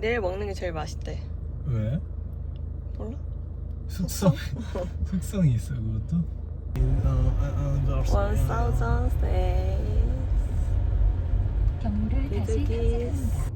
내일 먹는 게 제일 맛있대. 왜? 몰라? 숙성 숙성이 있어 그것도? One thousand days. 경로를 다시. 탐색합니다.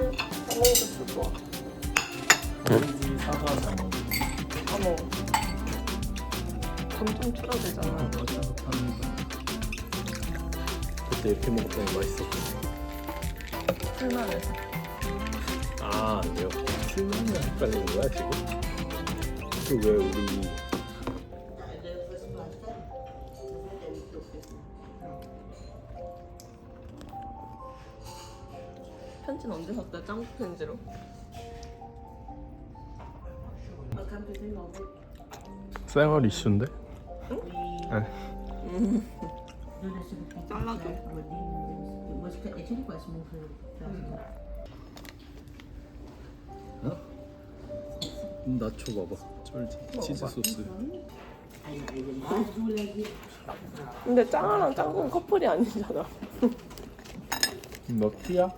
응, 어묵도 좋아. 사과 장어 어머. 점점 줄어들잖아. 그때 이렇게 먹었더니 맛있었거든 풀만해서. 아 내가 술만이랑 헷갈리는 거야 지금? 그 왜 우리 샀대? 짱구 편지로. 생활 이슈인데? 잘라줘. 나초 봐봐 쫄지 치즈 소스 근데 짱아랑 짱구는 커플이 아니잖아. 너 티야?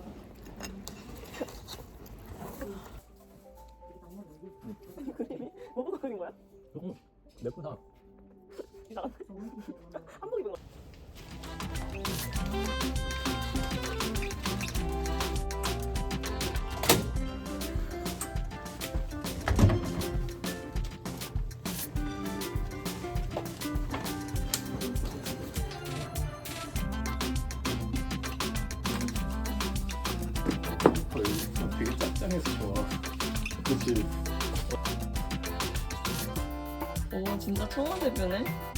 짭짤해서 좋아 그치? 오 진짜 청와대뷰네.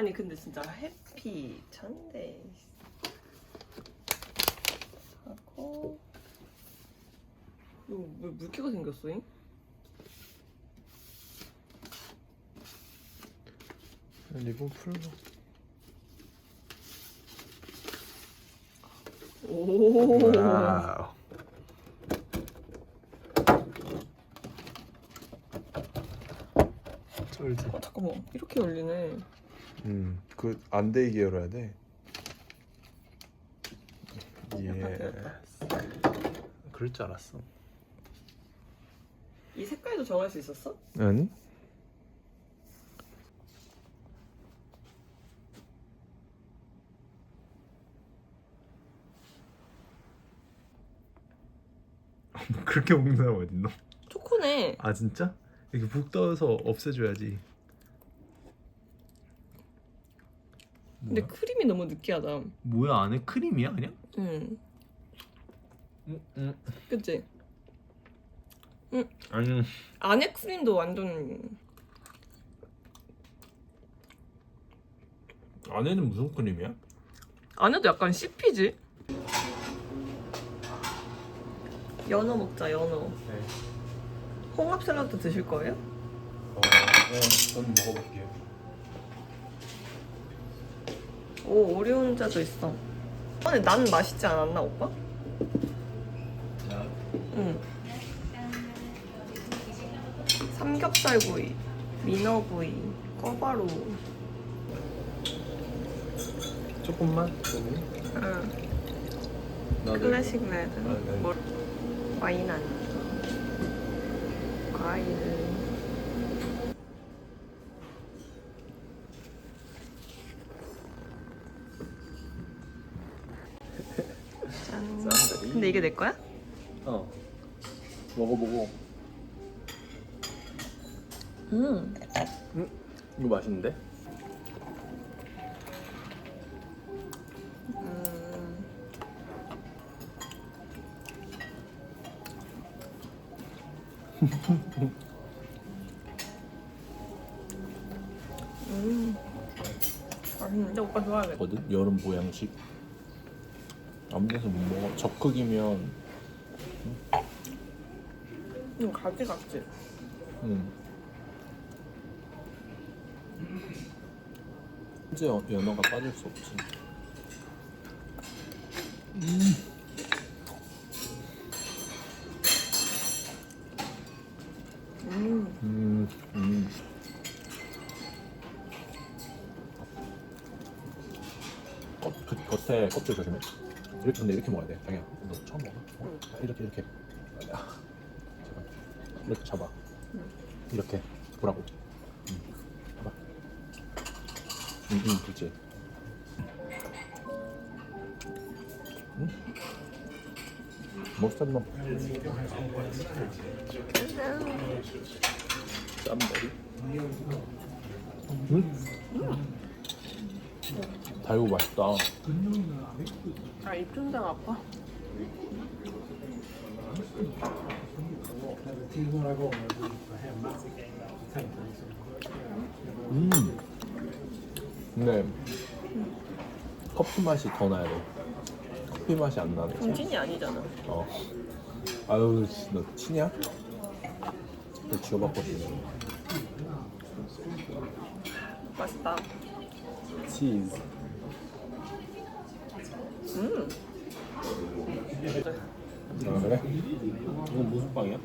아니 근데 진짜 해피 찬데 하고. 이거 왜 물기가 생겼어잉? 리본 풀로. 오. 와우. 쫄지 어, 잠깐만. 이렇게 열리네 음, 그 안 되게 열어야 돼. 예. 그럴 줄 알았어 이 색깔도 정할 수 있었어? 아니? 그렇게 먹는 사람 어딨노? 초코네 아 진짜? 이렇게 푹 떠서 없애줘야지. 근데 뭐야? 크림이 너무 느끼하다 뭐야 안에 크림이야 그냥? 응 응, 응. 그치? 아니 안에 크림도 완전 안에는 무슨 크림이야? 안에도 약간 씹히지? 연어 먹자 연어 네. 홍합 샐러드 드실 거예요? 어, 네, 저는 먹어볼게요 오 오리온자도 있어 근데 난 맛있지 않았나 오빠? 자, 응 삼겹살구이, 민어구이, 꿔바로. 조금만. 응. 클래식 레드. 아, 네. 뭐, 와인 안. 과일. 근데 이게 내 거야? 어. 먹어보고. 음. 이거 맛있는데? 음. 음. 맛있는데 오빠 좋아하겠다. 거든 여름 보양식. 데서 못 먹어. 저 크기면 음, 가지 같지. 음. 이제 연- 연어가 빠질 수 없지. 음. 음, 음. 껍, 그, 겉에 껍질 조심해. 이렇게 근데 이렇게 먹어야 돼. 자기야, 너 처음 먹어? 어? 이렇게 이렇게. 아, 제발. 이렇게 잡아. 이렇게 보라고. 음. 봐봐. 응, 응, 그렇지. 응? 머스타드 넣어. 쌈머리. 음. 달고 맛있다. 아, 입천장 아파. 음. 근데 커피 맛이 더 나야 돼. 커피 맛이 안 나네. 정진이 아니잖아. 어. 아유, 씨, 너 치냐? 너 지워봤거든. 맛있다. 치즈. 음. 아 그래? 이건 무슨 빵이야?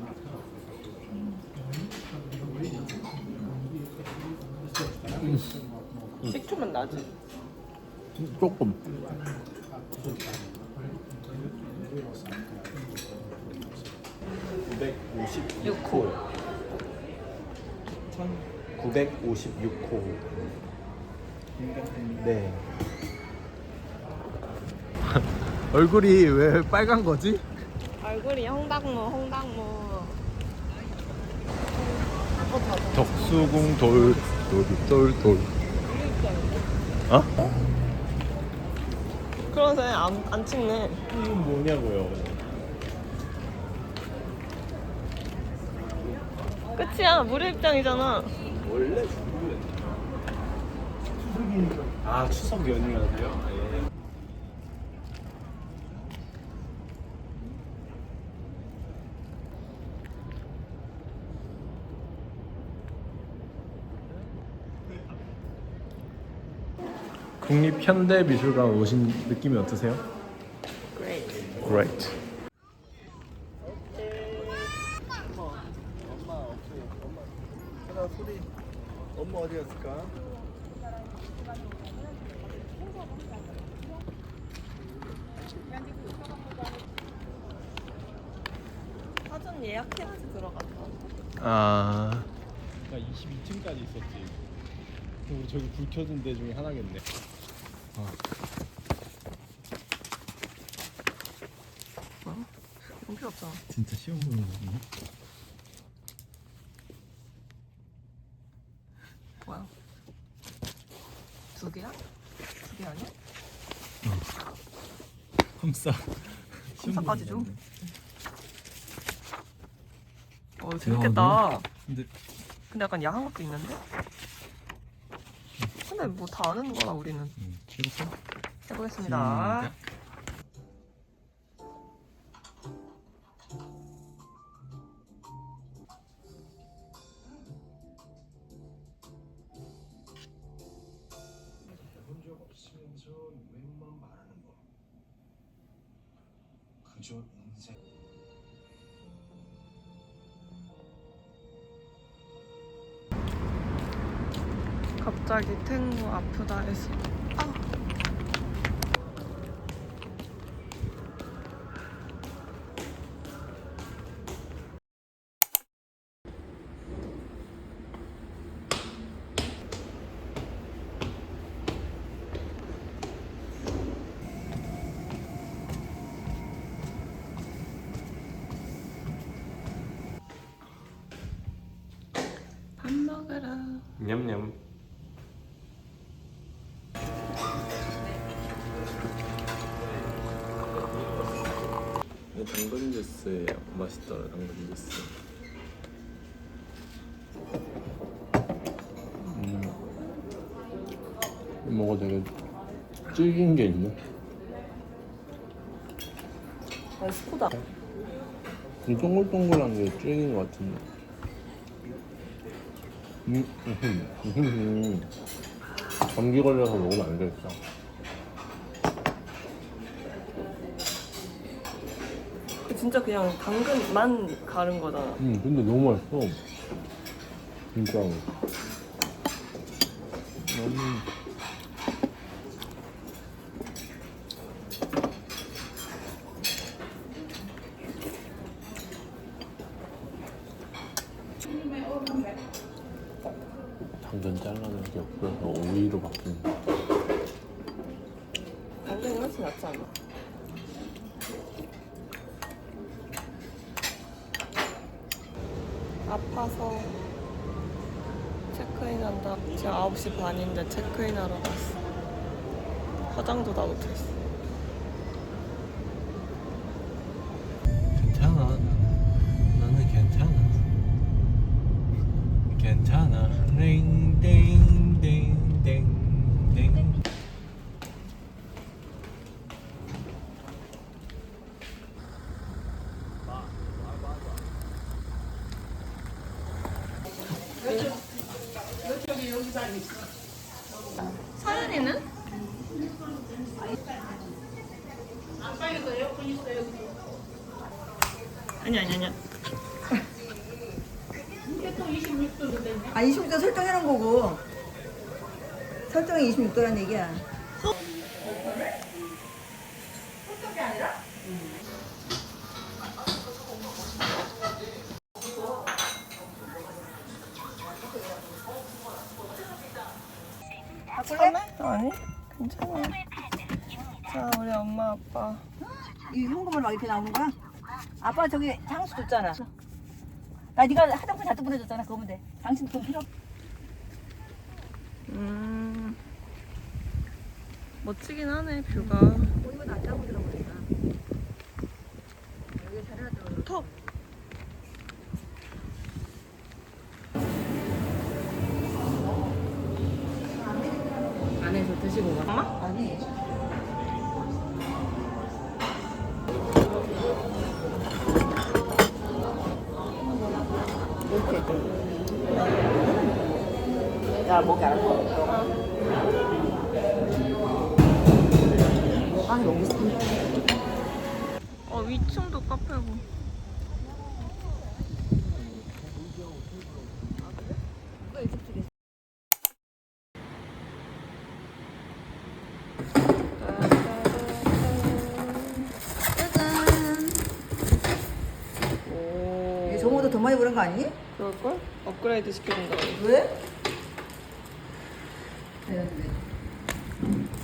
식초만 나지. 조금. 육호. 956호. 네. 얼굴이 왜 빨간 거지? 얼굴이 홍당무, 홍당무. 덕수궁 돌, 돌, 돌, 돌. 어? 그러네, 안, 안 찍네. 이건 뭐냐고요? 끝이야, 무료 입장이잖아. 원래 아 추석 연휴라서요? 예. 국립현대미술관 오신 느낌이 어떠세요? Great. Great. 엄마 어디 갔을까? 사전 예약해야지 들어갔다. 아, 나 22층까지 있었지. 우리 저기 불 켜진 데 중에 하나겠네. 이건 필요 없잖아. 진짜 시험 보는 거네. 뭐야? 두 개야? 두 개 아니야? 험싸. 험싸까지 줘? 어, 재밌겠다. 근데 근데 약간 야한 것도 있는데? 근데 뭐 다 아는 거라 우리는. 음, 해볼까? 해보겠습니다. 시작. 갑자기 탱고 아프다 해서 뭐가 되게 질긴 게 있네. 아, 스코다 이 동글동글한 게 질긴 것 같은데. 음, 음, 음, 음. 감기 걸려서 먹으면 안 되겠다. 그 진짜 그냥 당근만 가른 거잖아 음, 근데 너무 맛있어. 진짜. 음. 당근 잘라낸 게 없어서 오이로 바뀐 거. 당근이 훨씬 낫지 않아? 아파서 체크인 한다. 지금 9시 반인데 체크인 하러 갔어. 화장도 다 못했어. 아니 아니 아니야. 아 26도 설정해놓은 거고. 설정이 26도란 얘기야 이렇게 나오는 거야? 아빠 저기 향수 줬잖아. 나 네가 화장품 잔뜩 보내줬잖아. 그거 보면 돼. 당신 돈 필요 없 음 멋지긴 하네 뷰가. 이 보다 더 많이 부른 거 아니니? 그럴걸? 업그레이드 시켜준다. 왜?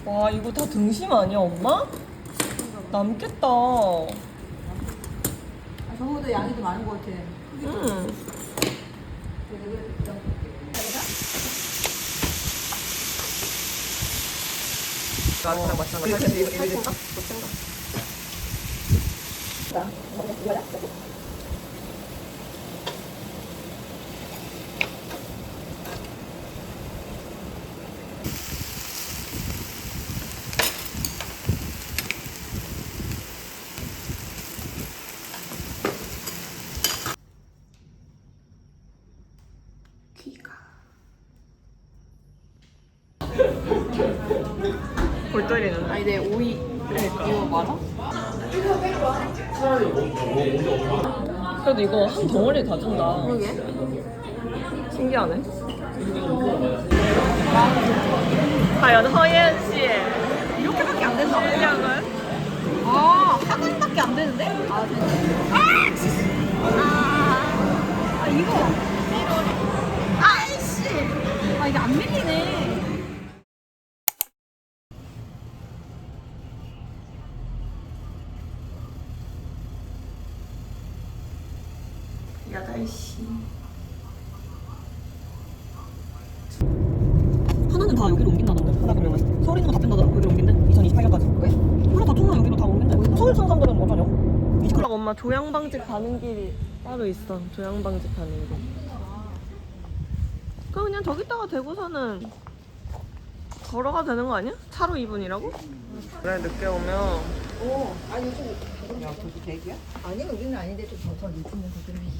와 이거 다 등심 아니야 엄마? 남겠다. 아, 저거보다 양이 더 많은 거 같아 음. 나랑 맞잖아. 이거 이거 이거 이거 골똘이는 아니 내 오이 이거 맞아? 그래도 이거 한 덩어리 다 준다. 그러게. 신기하네. 과연 허예은 씨의 이렇게밖에 안 된다. 실력은? 아, 학원밖에 안 되는데? 아, 됐네. 아, 아, 이거. 아이씨. 아, 이게 안 밀리네. 여덟 시 하나는 다 여기로 옮긴다던데 하나 그러면 서울에 있는 거다 뺀다더라 여기로 옮긴대 2028년까지 왜? 몰라 다 총나 여기로 다 옮긴대 서울 산 사람들은 어쩌냐 뮤지컬 엄마 조양방집 가는 길이 따로 있어 조양방집 가는 길 그럼 그냥 저기다가 대고서는 걸어가 되는 거 아니야? 차로 2분이라고? 그래 늦게 오면 오, 아, 요즘. 야, 거기 대기야? 아니, 우리는 아닌데 좀 더, 더 늦으면 더 들으면.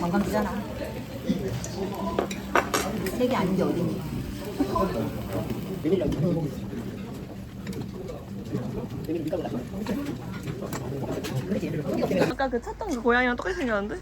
관광지잖아. 세계 아닌데 어디니? 아까 그 찾던 그 고양이랑 똑같이 생겼는데?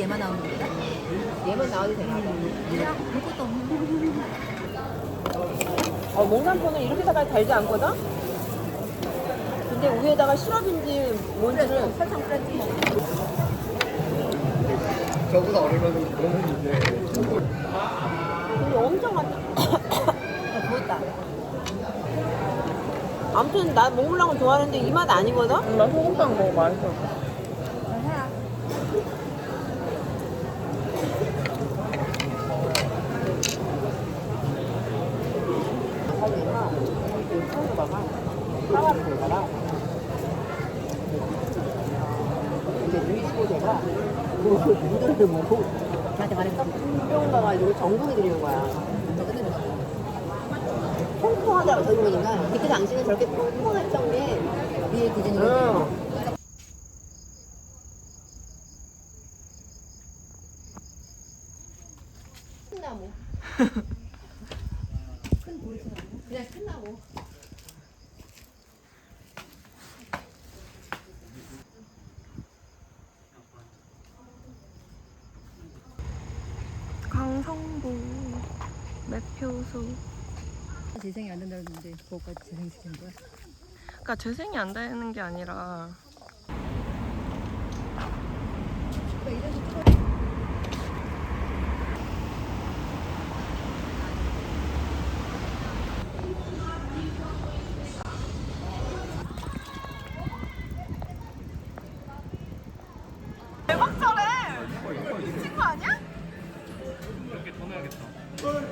얘만 나오는 거야? 얘만 나와도 되나? 그냥 아무것도 없는 어, 몽산포는 이렇게 사가 달지 않거든? 근데 위에다가 시럽인지 뭔지를 설탕 뿌렸지. 저보다 어리면 그런 게 근데 엄청 많다. 아, 부었다. 아무튼 나 몽블랑은 좋아하는데 이 맛 아니거든? 나 소금빵 먹어 맛있어 사과를 들어가라. 이제 눈치보다가 그 누들을 먹고 나한테 말했어? 병 가가지고 전국에 들이는 거야. 저기 보니까 그때 당시는 저렇게 통통했던 게 위에 기준이 응. 큰 나무. 큰 보리수 나무. 그냥 큰 나무. 강성부 매표소 재생이 안 된다는데 그거까지 재생시킨 거야? 그러니까 재생이 안 되는 게 아니라 대박 잘해 미친 거 아니야? 어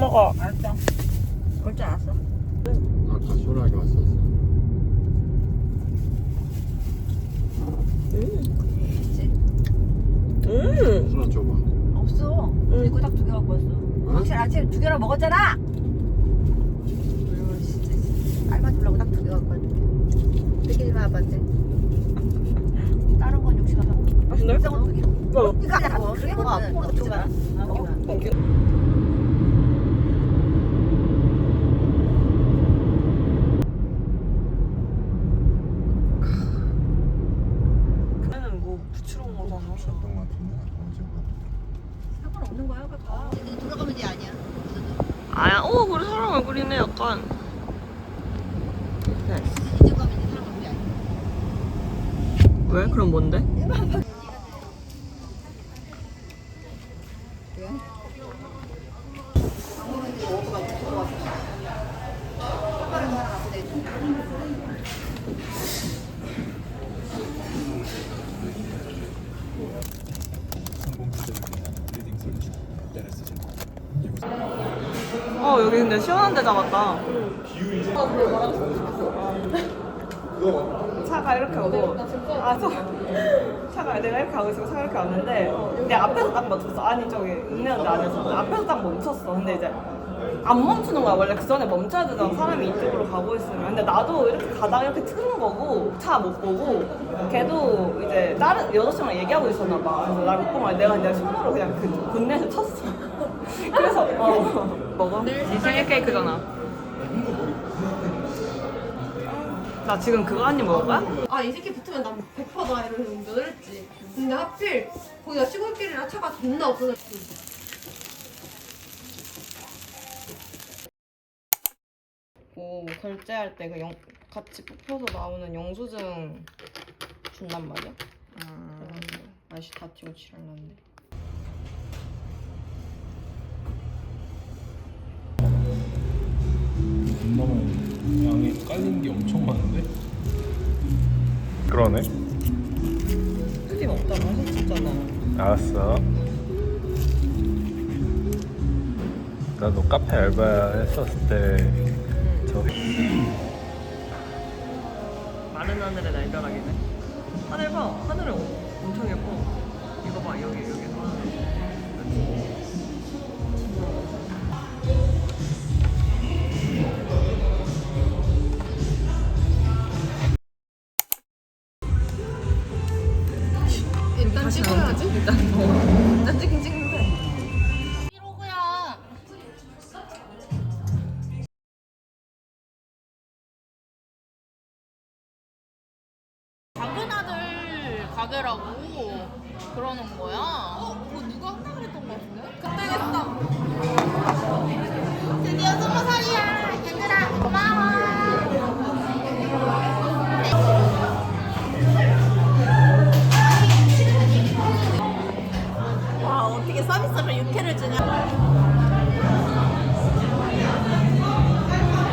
먹어 알았어. 그럴 줄 알았어. 아까 시원하게 왔었어. 음술한 줘봐. 없어. 이거 딱두 개 갖고 왔어. 확실히 아침에 두 개나 먹었잖아. 아유, 진짜. 알바 주려고 딱 두 개 갖고 왔는데. 느끼지가 아빠한테. 다른 건 욕심 안 하고. 아 근데? 이상한 거 어. 그러니까 아니라 그게 뭐가 포가 좋잖아. 어? 어. 그때는 뭐 부추롱 모자 사서 어떤 것 같은데 언젠가 상관없는 거야. 가. 돌아가면 돼 아니야. 아야 오 그래 사람 얼굴이네 약간 네. 이제 가면 돼 사람 돼 아니야. 왜? 그럼 뭔데? 성공 시대를 위한 리딩 솔루션 LSG 어 여기 근데 시원한 데 잡았다. 차가 이렇게 오고 아 저, 차가 내가 이렇게 가고 있으고 차가 이렇게 왔는데 내 앞에서 딱 멈췄어. 아니 저기 은혜원대 안에서 앞에서 딱 멈췄어. 근데 이제 안 멈추는 거야. 원래 그 전에 멈춰야 되잖아. 사람이 이쪽으로 가고 있으면. 근데 나도 이렇게 가다가 이렇게 트는 거고 차 못 보고 걔도 이제 다른 여자친구랑 얘기하고 있었나 봐. 그래서 날못 보면 내가 그냥 손으로 그냥 그 본넷에 쳤어. 그래서 어 먹어? 네 생일 케이크잖아 나 지금 그거 한 입 먹을 거야? 아 이 새끼 붙으면 난 100%다 이러면서 운전을 했지 근데 하필 거기가 시골길이라 차가 존나 없어서 고 결제할 때그 같이 뽑혀서 나오는 영수증 준단 말이야. 그래가지고 아저씨 다 튀고 지랄났네. 깔린 게 엄청 많은데? 그러네 크림 없잖아. 하셨잖아. 알았어 나도 카페 알바 했었을 때 저 마른 하늘에 날벼락이네. 하늘 봐. 하늘이 엄청 예뻐. 이거 봐. 여기 여기. 아들 가게라고 그러는 거야? 어? 그거 누가 한다 그랬던 거 같은데? 그때 했어 드디어 스무 살이야. 얘들아 고마워. 와 어떻게 서비스로 육회를 주냐?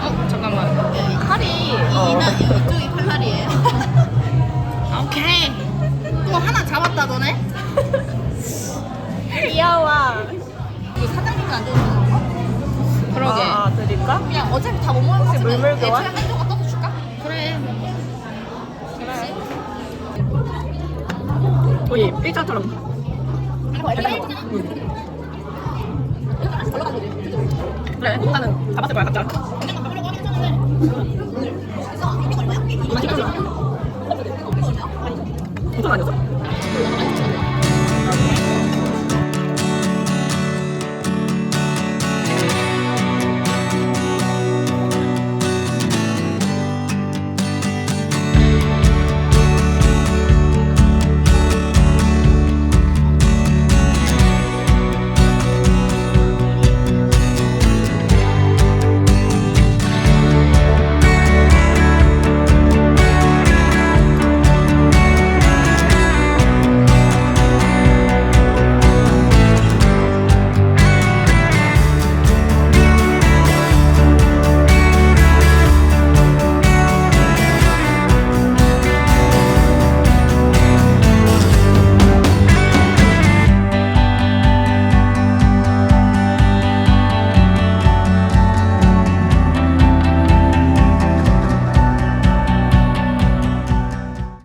어 잠깐만. 칼이 이 이나 이쪽이 어차피 다 못 먹을 것 같은데 물물 교환? 애초에 한 조각 떠서 줄까? 그래 우리 삐자처럼. 그래, 나는 잡았을 거야, 각자. 엄청 아니었어?